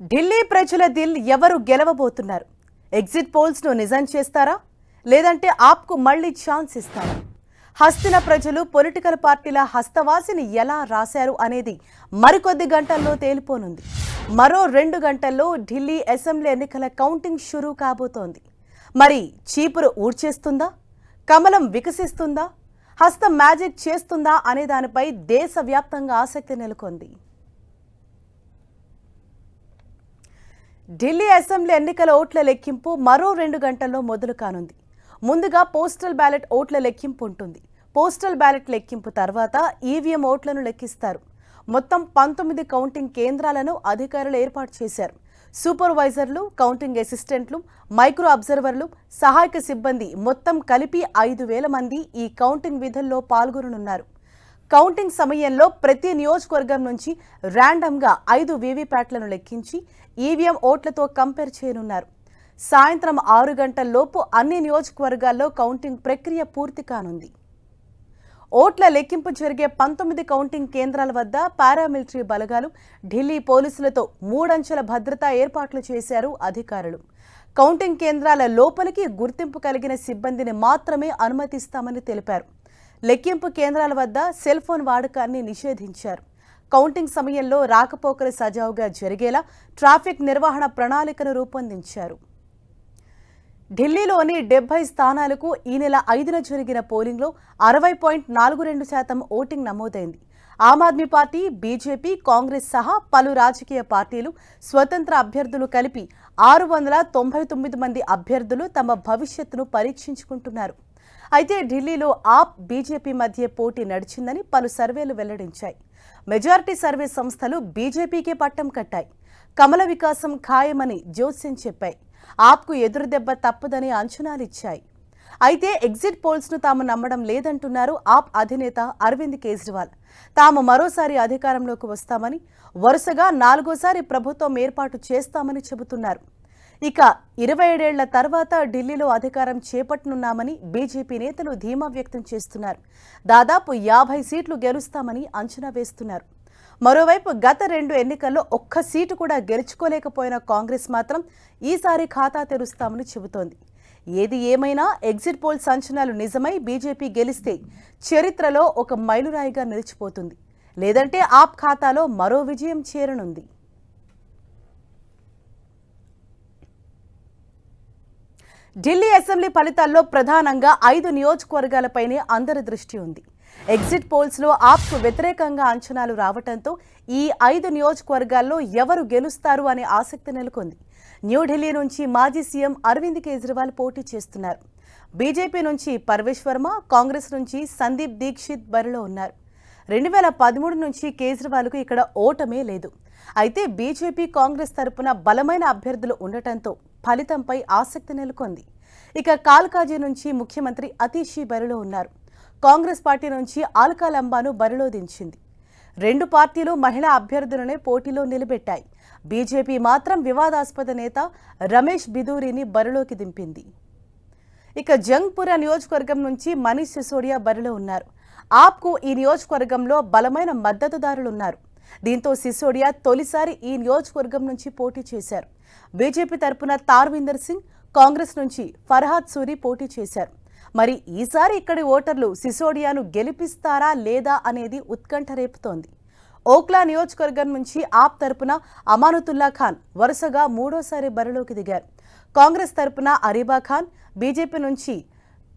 ఢిల్లీ ప్రజల దిల్ ఎవరు గెలవబోతున్నారు? ఎగ్జిట్ పోల్స్ను నిజం చేస్తారా? లేదంటే ఆప్కు మళ్ళీ ఛాన్స్ ఇస్తారా? హస్తిన ప్రజలు పొలిటికల్ పార్టీల హస్తవాసిని ఎలా రాశారు అనేది మరికొద్ది గంటల్లో తేలిపోనుంది. మరో రెండు గంటల్లో ఢిల్లీ అసెంబ్లీ ఎన్నికల కౌంటింగ్ షురూ కాబోతోంది. మరి చీపురు ఊడ్చేస్తుందా? కమలం వికసిస్తుందా? హస్తం మ్యాజిక్ చేస్తుందా అనే దానిపై దేశవ్యాప్తంగా ఆసక్తి నెలకొంది. ఢిల్లీ అసెంబ్లీ ఎన్నికల ఓట్ల లెక్కింపు మరో రెండు గంటల్లో మొదలు కానుంది. ముందుగా పోస్టల్ బ్యాలెట్ ఓట్ల లెక్కింపు ఉంటుంది. పోస్టల్ బ్యాలెట్ లెక్కింపు తర్వాత ఈవీఎం ఓట్లను లెక్కిస్తారు. మొత్తం పంతొమ్మిది కౌంటింగ్ కేంద్రాలను అధికారులు ఏర్పాటు చేశారు. సూపర్వైజర్లు కౌంటింగ్ అసిస్టెంట్లు మైక్రో అబ్జర్వర్లు సహాయక సిబ్బంది మొత్తం కలిపి ఐదు వేల మంది ఈ కౌంటింగ్ విధుల్లో పాల్గొననున్నారు. కౌంటింగ్ సమయంలో ప్రతి నియోజకవర్గం నుంచి ర్యాండమ్గా ఐదు వీవీప్యాట్లను లెక్కించి ఈవీఎం ఓట్లతో కంపేర్ చేయనున్నారు. సాయంత్రం ఆరు గంటల్లోపు అన్ని నియోజకవర్గాల్లో కౌంటింగ్ ప్రక్రియ పూర్తి కానుంది. ఓట్ల లెక్కింపు జరిగే పంతొమ్మిది కౌంటింగ్ కేంద్రాల వద్ద పారామిలిటరీ బలగాలు ఢిల్లీ పోలీసులతో మూడంచెల భద్రతా ఏర్పాట్లు చేశారు అధికారులు. కౌంటింగ్ కేంద్రాల లోపలికి గుర్తింపు కలిగిన సిబ్బందిని మాత్రమే అనుమతిస్తామని తెలిపారు. లెక్కింపు కేంద్రాల వద్ద సెల్ ఫోన్ వాడకాన్ని నిషేధించారు. కౌంటింగ్ సమయంలో రాకపోకలు సజావుగా జరిగేలా ట్రాఫిక్ నిర్వహణ ప్రణాళికను రూపొందించారు. ఢిల్లీలోని డెబ్బై స్థానాలకు ఈ నెల ఐదున జరిగిన పోలింగ్లో అరవై పాయింట్ నాలుగు రెండు శాతం ఓటింగ్ నమోదైంది. ఆమ్ ఆద్మీ పార్టీ బీజేపీ కాంగ్రెస్ సహా పలు రాజకీయ పార్టీలు స్వతంత్ర అభ్యర్థులు కలిపి ఆరు వందల తొంభై తొమ్మిది మంది అభ్యర్థులు తమ భవిష్యత్తును పరీక్షించుకుంటున్నారు. అయితే ఢిల్లీలో ఆప్ బీజేపీ మధ్య పోటీ నడిచిందని పలు సర్వేలు వెల్లడించాయి. మెజారిటీ సర్వే సంస్థలు బీజేపీకే పట్టం కట్టాయి. కమల వికాసం ఖాయమని జోస్యం చెప్పాయి. ఆప్కు ఎదురుదెబ్బ తప్పదని అంచనాలిచ్చాయి. అయితే ఎగ్జిట్ పోల్స్ను తాము నమ్మడం లేదంటున్నారు ఆప్ అధినేత అరవింద్ కేజ్రీవాల్. తాము మరోసారి అధికారంలోకి వస్తామని వరుసగా నాలుగోసారి ప్రభుత్వం ఏర్పాటు చేస్తామని చెబుతున్నారు. ఇక ఇరవై ఏడేళ్ళ తర్వాత ఢిల్లీలో అధికారం చేపట్టనున్నామని బీజేపీ నేతలు ధీమా వ్యక్తం చేస్తున్నారు. దాదాపు యాభై సీట్లు గెలుస్తామని అంచనా వేస్తున్నారు. మరోవైపు గత రెండు ఎన్నికల్లో ఒక్క సీటు కూడా గెలుచుకోలేకపోయిన కాంగ్రెస్ మాత్రం ఈసారి ఖాతా తెరుస్తామని చెబుతోంది. ఏది ఏమైనా ఎగ్జిట్ పోల్స్ అంచనాలు నిజమై బీజేపీ గెలిస్తే చరిత్రలో ఒక మైలురాయిగా నిలిచిపోతుంది. లేదంటే ఆప్ ఖాతాలో మరో విజయం చేరనుంది. ఢిల్లీ అసెంబ్లీ ఫలితాల్లో ప్రధానంగా ఐదు నియోజకవర్గాలపైనే అందరి దృష్టి ఉంది. ఎగ్జిట్ పోల్స్లో ఆప్కు వ్యతిరేకంగా అంచనాలు రావడంతో ఈ ఐదు నియోజకవర్గాల్లో ఎవరు గెలుస్తారు అనే ఆసక్తి నెలకొంది. న్యూఢిల్లీ నుంచి మాజీ సీఎం అరవింద్ కేజ్రీవాల్ పోటీ చేస్తున్నారు. బీజేపీ నుంచి పర్వేష్ వర్మ కాంగ్రెస్ నుంచి సందీప్ దీక్షిత్ బరిలో ఉన్నారు. రెండు వేల పదమూడు నుంచి కేజ్రీవాల్కు ఇక్కడ ఓటమే లేదు. అయితే బీజేపీ కాంగ్రెస్ తరపున బలమైన అభ్యర్థులు ఉండటంతో ఫలితంపై ఆసక్తి నెలకొంది. ఇక కాల్కాజీ నుంచి ముఖ్యమంత్రి అతీషి బరిలో ఉన్నారు. కాంగ్రెస్ పార్టీ నుంచి ఆల్కా లంబాను బరిలో దించింది. రెండు పార్టీలు మహిళా అభ్యర్థులనే పోటీలో నిలబెట్టాయి. బీజేపీ మాత్రం వివాదాస్పద నేత రమేష్ బిదూరిని బరిలోకి దింపింది. ఇక జంగ్పుర నియోజకవర్గం నుంచి మనీష్ సిసోడియా బరిలో ఉన్నారు. ఆప్కు ఈ నియోజకవర్గంలో బలమైన మద్దతుదారులున్నారు. దీంతో సిసోడియా తొలిసారి ఈ నియోజకవర్గం నుంచి పోటీ చేశారు. బీజేపీ తరపున తార్విందర్ సింగ్ కాంగ్రెస్ నుంచి ఫర్హాద్ సూరి పోటీ చేశారు. మరి ఈసారి ఇక్కడి ఓటర్లు సిసోడియాను గెలిపిస్తారా లేదా అనేది ఉత్కంఠ రేపుతోంది. ఓక్లా నియోజకవర్గం నుంచి ఆప్ తరపున అమానుతుల్లా ఖాన్ వరుసగా మూడోసారి బరిలోకి దిగారు. కాంగ్రెస్ తరపున అరీబా ఖాన్ బీజేపీ నుంచి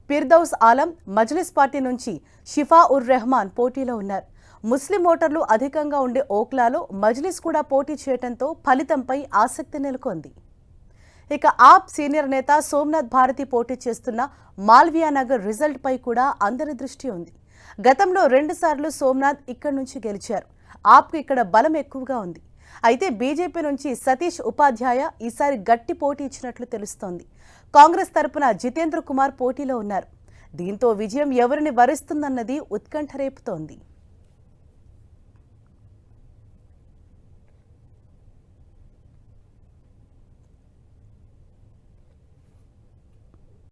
పిర్దౌస్ ఆలం మజ్లిస్ పార్టీ నుంచి షిఫా ఉర్ రెహమాన్ పోటీలో ఉన్నారు. ముస్లిం ఓటర్లు అధికంగా ఉండే ఓక్లాలో మజ్లిస్ కూడా పోటీ చేయడంతో ఫలితంపై ఆసక్తి నెలకొంది. ఇక ఆప్ సీనియర్ నేత సోమ్నాథ్ భారతి పోటీ చేస్తున్న మాల్వియా నగర్ కూడా అందరి దృష్టి ఉంది. గతంలో రెండుసార్లు సోమ్నాథ్ ఇక్కడి నుంచి గెలిచారు. ఆప్కు ఇక్కడ బలం ఎక్కువగా ఉంది. అయితే బీజేపీ నుంచి సతీష్ ఉపాధ్యాయ ఈసారి గట్టి పోటీ ఇచ్చినట్లు తెలుస్తోంది. కాంగ్రెస్ తరపున జితేంద్ర కుమార్ పోటీలో ఉన్నారు. దీంతో విజయం ఎవరిని వరిస్తుందన్నది ఉత్కంఠ రేపుతోంది.